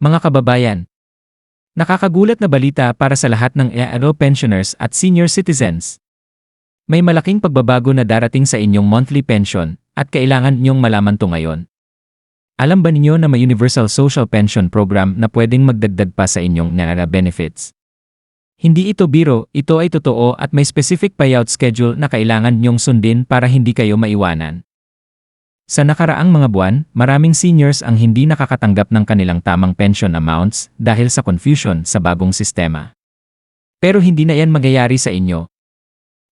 Mga kababayan, nakakagulat na balita para sa lahat ng EARO pensioners at senior citizens. May malaking pagbabago na darating sa inyong monthly pension at kailangan ninyong malaman to ngayon. Alam ba ninyo na may Universal Social Pension Program na pwedeng magdagdag pa sa inyong NARA benefits? Hindi ito biro, ito ay totoo at may specific payout schedule na kailangan ninyong sundin para hindi kayo maiwanan. Sa nakaraang mga buwan, maraming seniors ang hindi nakakatanggap ng kanilang tamang pension amounts dahil sa confusion sa bagong sistema. Pero hindi na yan magyayari sa inyo.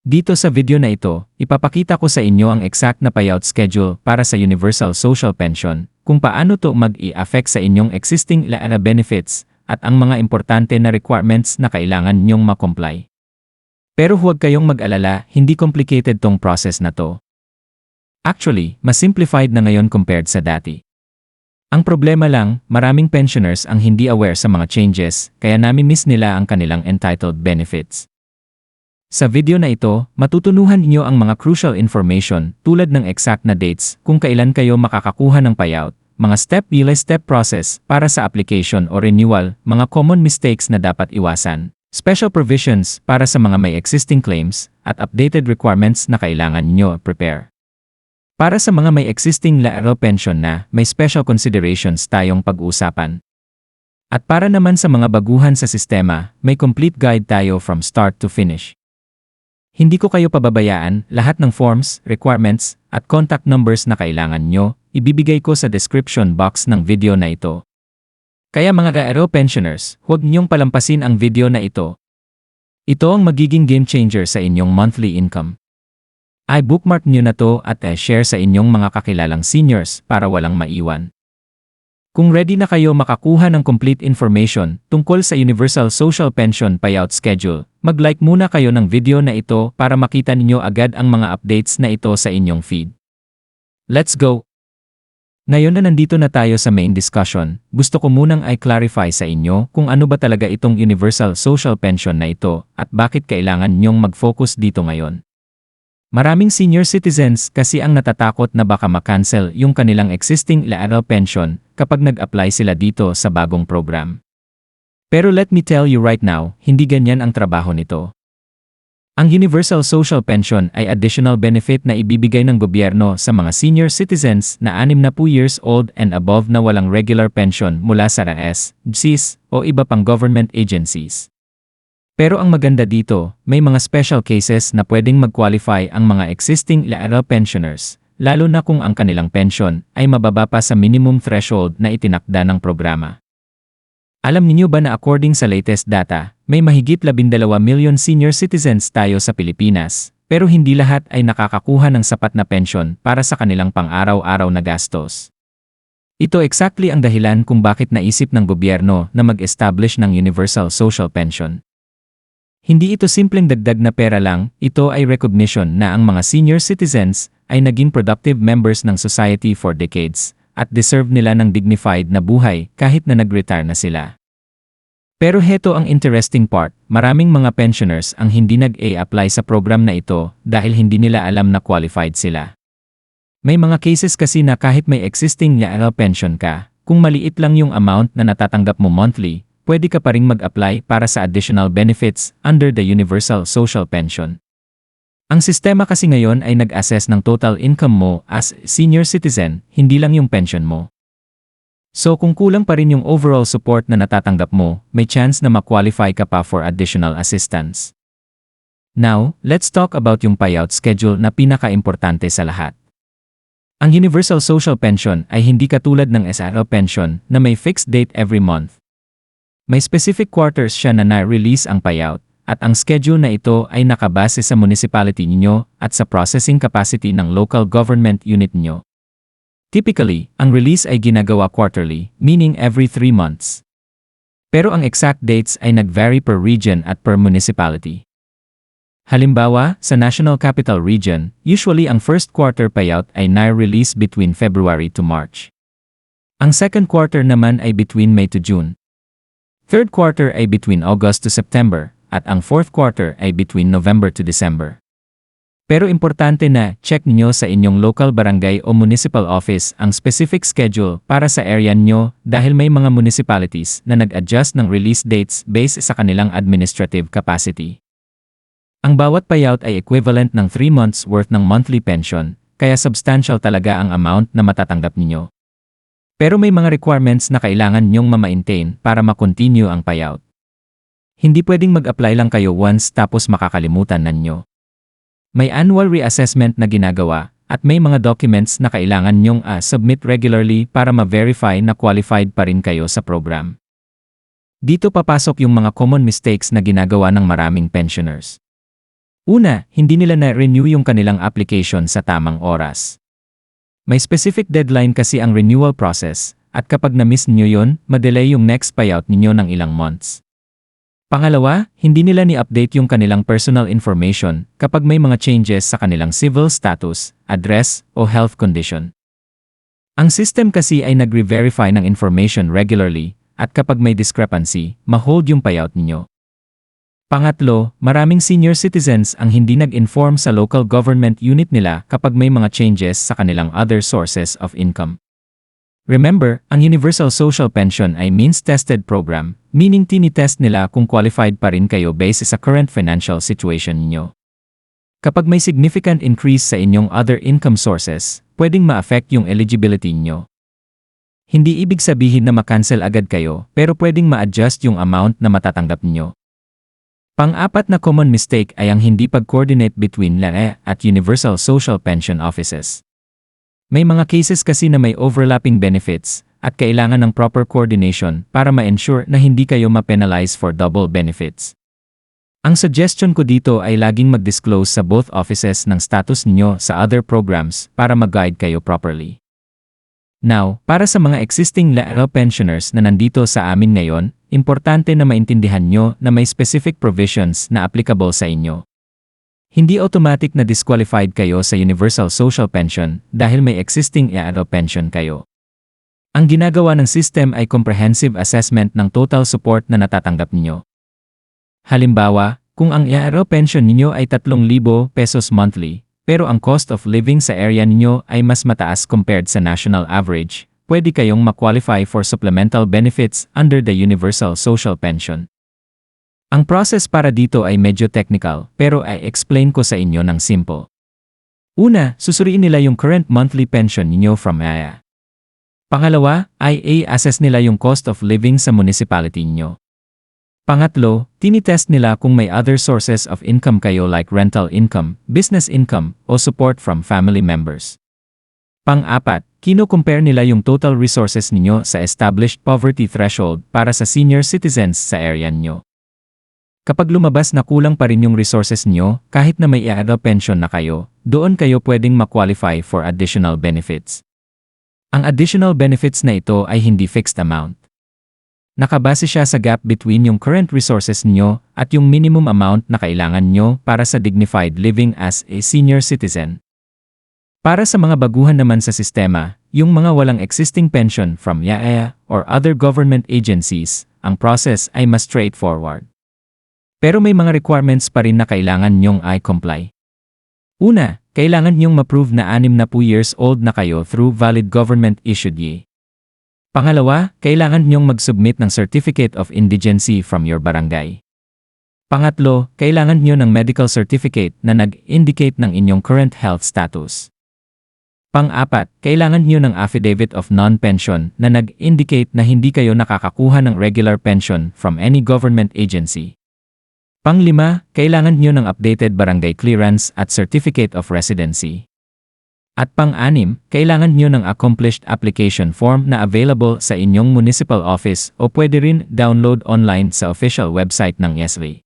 Dito sa video na ito, ipapakita ko sa inyo ang exact na payout schedule para sa Universal Social Pension, kung paano to mag-i-affect sa inyong existing LAANA benefits, at ang mga importante na requirements na kailangan nyong makomply. Pero huwag kayong mag-alala, hindi complicated tong process na to. Actually, mas simplified na ngayon compared sa dati. Ang problema lang, maraming pensioners ang hindi aware sa mga changes, kaya nami-miss nila ang kanilang entitled benefits. Sa video na ito, matutunuhan niyo ang mga crucial information tulad ng exact na dates kung kailan kayo makakakuha ng payout, mga step-by-step process para sa application o renewal, mga common mistakes na dapat iwasan, special provisions para sa mga may existing claims, at updated requirements na kailangan nyo prepare. Para sa mga may existing lateral pension na, may special considerations tayong pag-uusapan. At para naman sa mga baguhan sa sistema, may complete guide tayo from start to finish. Hindi ko kayo pababayaan, lahat ng forms, requirements, at contact numbers na kailangan nyo, ibibigay ko sa description box ng video na ito. Kaya mga Gaero pensioners, huwag niyong palampasin ang video na ito. Ito ang magiging game changer sa inyong monthly income. I bookmark niyo na to at share sa inyong mga kakilalang seniors para walang maiwan. Kung ready na kayo makakuha ng complete information tungkol sa Universal Social Pension Payout Schedule, mag-like muna kayo ng video na ito para makita ninyo agad ang mga updates na ito sa inyong feed. Let's go! Ngayon na nandito na tayo sa main discussion, gusto ko munang i-clarify sa inyo kung ano ba talaga itong Universal Social Pension na ito at bakit kailangan nyong mag-focus dito ngayon. Maraming senior citizens kasi ang natatakot na baka makancel yung kanilang existing lateral pension kapag nag-apply sila dito sa bagong program. Pero let me tell you right now, hindi ganyan ang trabaho nito. Ang Universal Social Pension ay additional benefit na ibibigay ng gobyerno sa mga senior citizens na 60 years old and above na walang regular pension mula sa RAS, GSIS o iba pang government agencies. Pero ang maganda dito, may mga special cases na pwedeng mag-qualify ang mga existing lateral pensioners, lalo na kung ang kanilang pension ay mababa pa sa minimum threshold na itinakda ng programa. Alam niyo ba na according sa latest data, may mahigit 12 million senior citizens tayo sa Pilipinas, pero hindi lahat ay nakakakuha ng sapat na pension para sa kanilang pang-araw-araw na gastos. Ito exactly ang dahilan kung bakit naisip ng gobyerno na mag-establish ng Universal Social Pension. Hindi ito simpleng dagdag na pera lang, ito ay recognition na ang mga senior citizens ay naging productive members ng society for decades at deserve nila ng dignified na buhay kahit na nag-retire na sila. Pero heto ang interesting part, maraming mga pensioners ang hindi nag-a-apply sa program na ito dahil hindi nila alam na qualified sila. May mga cases kasi na kahit may existing NAL pension ka, kung maliit lang yung amount na natatanggap mo monthly, pwede ka pa ring mag-apply para sa additional benefits under the Universal Social Pension. Ang sistema kasi ngayon ay nag-assess ng total income mo as senior citizen, hindi lang yung pension mo. So kung kulang pa rin yung overall support na natatanggap mo, may chance na ma-qualify ka pa for additional assistance. Now, let's talk about yung payout schedule na pinaka-importante sa lahat. Ang Universal Social Pension ay hindi katulad ng SRL pension na may fixed date every month. May specific quarters siya na na-release ang payout, at ang schedule na ito ay nakabase sa municipality ninyo at sa processing capacity ng local government unit nyo. Typically, ang release ay ginagawa quarterly, meaning every 3 months. Pero ang exact dates ay nag-vary per region at per municipality. Halimbawa, sa National Capital Region, usually ang first quarter payout ay na-release between February to March. Ang second quarter naman ay between May to June. Third quarter ay between August to September, at ang fourth quarter ay between November to December. Pero importante na check nyo sa inyong local barangay o municipal office ang specific schedule para sa area nyo dahil may mga municipalities na nag-adjust ng release dates based sa kanilang administrative capacity. Ang bawat payout ay equivalent ng 3 months worth ng monthly pension, kaya substantial talaga ang amount na matatanggap ninyo. Pero may mga requirements na kailangan nyong ma-maintain para ma-continue ang payout. Hindi pwedeng mag-apply lang kayo once tapos makakalimutan na nyo. May annual reassessment na ginagawa at may mga documents na kailangan nyong uh, submit regularly para ma-verify na qualified pa rin kayo sa program. Dito papasok yung mga common mistakes na ginagawa ng maraming pensioners. Una, hindi nila na-renew yung kanilang application sa tamang oras. May specific deadline kasi ang renewal process, at kapag na-miss nyo yon, madelay yung next payout ninyo ng ilang months. Pangalawa, hindi nila ni-update yung kanilang personal information kapag may mga changes sa kanilang civil status, address, o health condition. Ang system kasi ay nagre-verify ng information regularly at kapag may discrepancy, ma-hold yung payout ninyo. Pangatlo, maraming senior citizens ang hindi nag-inform sa local government unit nila kapag may mga changes sa kanilang other sources of income. Remember, ang Universal Social Pension ay means-tested program, meaning tinitest nila kung qualified pa rin kayo based sa current financial situation niyo. Kapag may significant increase sa inyong other income sources, pwedeng ma-affect yung eligibility niyo. Hindi ibig sabihin na makancel agad kayo, pero pwedeng ma-adjust yung amount na matatanggap niyo. Pang-apat na common mistake ay ang hindi pag-coordinate between LAE at Universal Social Pension Offices. May mga cases kasi na may overlapping benefits at kailangan ng proper coordination para ma-ensure na hindi kayo ma-penalize for double benefits. Ang suggestion ko dito ay laging mag-disclose sa both offices ng status ninyo sa other programs para mag-guide kayo properly. Now, para sa mga existing LARA pensioners na nandito sa amin ngayon, importante na maintindihan nyo na may specific provisions na applicable sa inyo. Hindi automatic na disqualified kayo sa Universal Social Pension dahil may existing EARO pension kayo. Ang ginagawa ng system ay comprehensive assessment ng total support na natatanggap ninyo. Halimbawa, kung ang EARO pension ninyo ay 3,000 pesos monthly, pero ang cost of living sa area ninyo ay mas mataas compared sa national average, pwede kayong ma-qualify for supplemental benefits under the Universal Social Pension. Ang process para dito ay medyo technical, pero ay explain ko sa inyo ng simple. Una, susuriin nila yung current monthly pension ninyo from AYA. Pangalawa, IA assess nila yung cost of living sa municipality niyo. Pangatlo, tinitest nila kung may other sources of income kayo like rental income, business income, o support from family members. Pang-apat, kino-compare nila yung total resources ninyo sa established poverty threshold para sa senior citizens sa area niyo. Kapag lumabas na kulang pa rin yung resources nyo, kahit na may EADA pension na kayo, doon kayo pwedeng ma-qualify for additional benefits. Ang additional benefits na ito ay hindi fixed amount. Nakabase siya sa gap between yung current resources nyo at yung minimum amount na kailangan nyo para sa dignified living as a senior citizen. Para sa mga baguhan naman sa sistema, yung mga walang existing pension from YAEA or other government agencies, ang process ay mas straightforward. Pero may mga requirements pa rin na kailangan nyong i-comply. Una, kailangan nyong ma-prove na 6 na po years old na kayo through valid government-issued YE. Pangalawa, kailangan nyong mag-submit ng Certificate of Indigency from your barangay. Pangatlo, kailangan nyo ng medical certificate na nag-indicate ng inyong current health status. Pang-apat, kailangan nyo ng affidavit of non-pension na nag-indicate na hindi kayo nakakakuha ng regular pension from any government agency. Panglima, kailangan nyo ng updated barangay clearance at certificate of residency. At pang-anim, kailangan nyo ng accomplished application form na available sa inyong municipal office o pwede rin download online sa official website ng YESRI.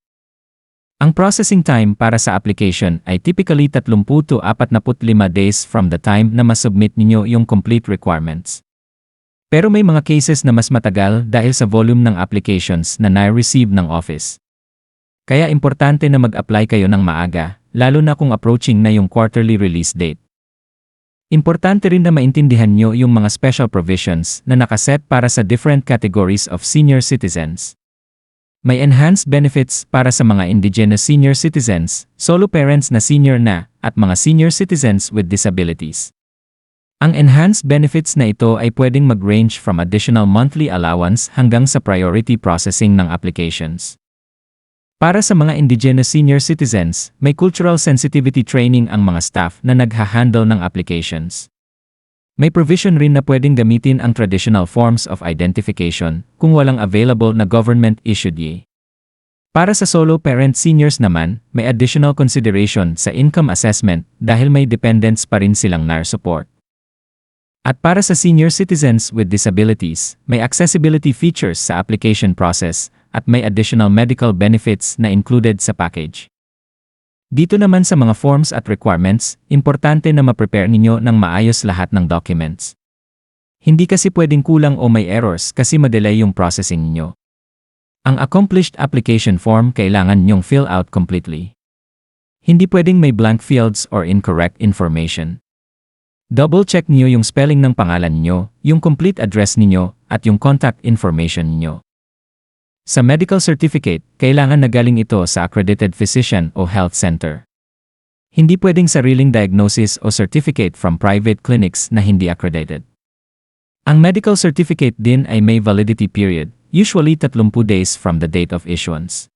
Ang processing time para sa application ay typically 30 to 45 days from the time na masubmit ninyo yung complete requirements. Pero may mga cases na mas matagal dahil sa volume ng applications na na-receive ng office. Kaya importante na mag-apply kayo ng maaga, lalo na kung approaching na yung quarterly release date. Importante rin na maintindihan nyo yung mga special provisions na nakaset para sa different categories of senior citizens. May enhanced benefits para sa mga indigenous senior citizens, solo parents na senior na, at mga senior citizens with disabilities. Ang enhanced benefits na ito ay pwedeng mag-range from additional monthly allowance hanggang sa priority processing ng applications. Para sa mga indigenous senior citizens, may cultural sensitivity training ang mga staff na nagha-handle ng applications. May provision rin na pwedeng gamitin ang traditional forms of identification kung walang available na government-issued ye. Para sa solo parent seniors naman, may additional consideration sa income assessment dahil may dependents pa rin silang NAR support. At para sa senior citizens with disabilities, may accessibility features sa application process at may additional medical benefits na included sa package. Dito naman sa mga forms at requirements, importante na ma-prepare ninyo ng maayos lahat ng documents. Hindi kasi pwedeng kulang o may errors kasi madelay yung processing niyo. Ang accomplished application form kailangan nyong fill out completely. Hindi pwedeng may blank fields or incorrect information. Double-check niyo yung spelling ng pangalan niyo, yung complete address niyo, at yung contact information niyo. Sa medical certificate, kailangan na galing ito sa accredited physician o health center. Hindi pwedeng sariling diagnosis o certificate from private clinics na hindi accredited. Ang medical certificate din ay may validity period, usually 30 days from the date of issuance.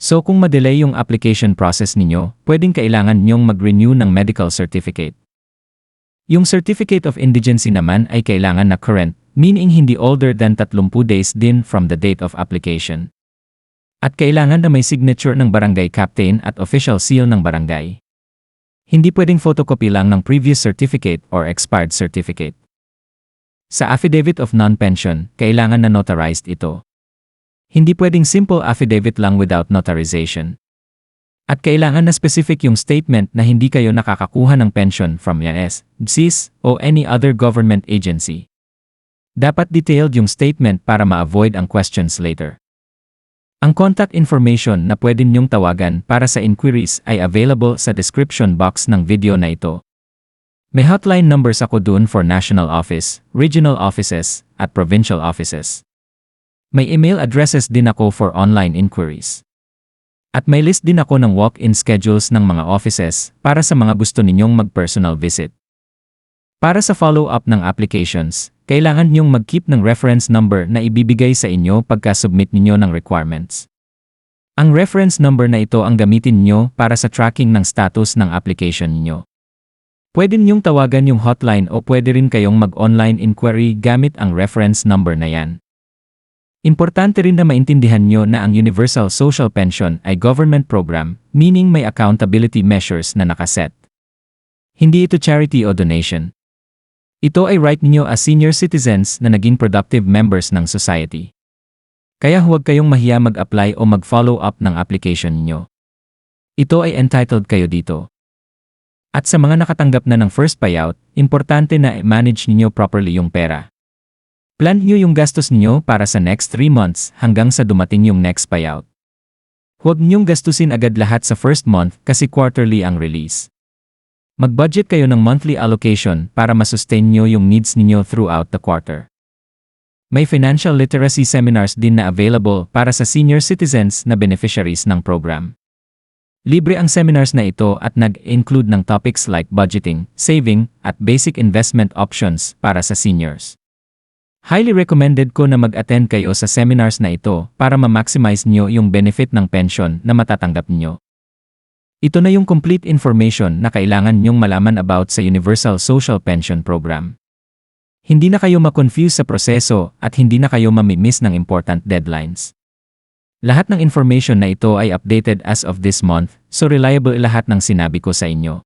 So kung madelay yung application process ninyo, pwedeng kailangan nyong mag-renew ng medical certificate. Yung Certificate of Indigency naman ay kailangan na current meaning hindi older than 30 days din from the date of application. At kailangan na may signature ng barangay captain at official seal ng barangay. Hindi pwedeng photocopy lang ng previous certificate or expired certificate. Sa affidavit of non-pension, kailangan na notarized ito. Hindi pwedeng simple affidavit lang without notarization. At kailangan na specific yung statement na hindi kayo nakakakuha ng pension from YAS, GSIS, o any other government agency. Dapat detailed yung statement para ma-avoid ang questions later. Ang contact information na pwede niyong tawagan para sa inquiries ay available sa description box ng video na ito. May hotline numbers ako dun for national office, regional offices, at provincial offices. May email addresses din ako for online inquiries. At may list din ako ng walk-in schedules ng mga offices para sa mga gusto ninyong mag-personal visit. Para sa follow-up ng applications, kailangan niyong mag-keep ng reference number na ibibigay sa inyo pagka-submit ninyo ng requirements. Ang reference number na ito ang gamitin niyo para sa tracking ng status ng application niyo. Pwede niyong tawagan yung hotline o pwede rin kayong mag-online inquiry gamit ang reference number na yan. Importante rin na maintindihan niyo na ang Universal Social Pension ay government program, meaning may accountability measures na nakaset. Hindi ito charity o donation. Ito ay right ninyo as senior citizens na naging productive members ng society. Kaya huwag kayong mahiya mag-apply o mag-follow up ng application niyo. Ito ay entitled kayo dito. At sa mga nakatanggap na ng first payout, importante na i-manage ninyo properly yung pera. Plan niyo yung gastos niyo para sa next 3 months hanggang sa dumating yung next payout. Huwag niyong gastusin agad lahat sa first month kasi quarterly ang release. Mag-budget kayo ng monthly allocation para masustain nyo yung needs ninyo throughout the quarter. May financial literacy seminars din na available para sa senior citizens na beneficiaries ng program. Libre ang seminars na ito at nag-include ng topics like budgeting, saving, at basic investment options para sa seniors. Highly recommended ko na mag-attend kayo sa seminars na ito para ma-maximize nyo yung benefit ng pension na matatanggap nyo. Ito na yung complete information na kailangan nyong malaman about sa Universal Social Pension Program. Hindi na kayo ma-confuse sa proseso at hindi na kayo mamimiss ng important deadlines. Lahat ng information na ito ay updated as of this month, so reliable lahat ng sinabi ko sa inyo.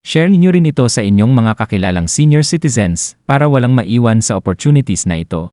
Share niyo rin ito sa inyong mga kakilalang senior citizens para walang maiwan sa opportunities na ito.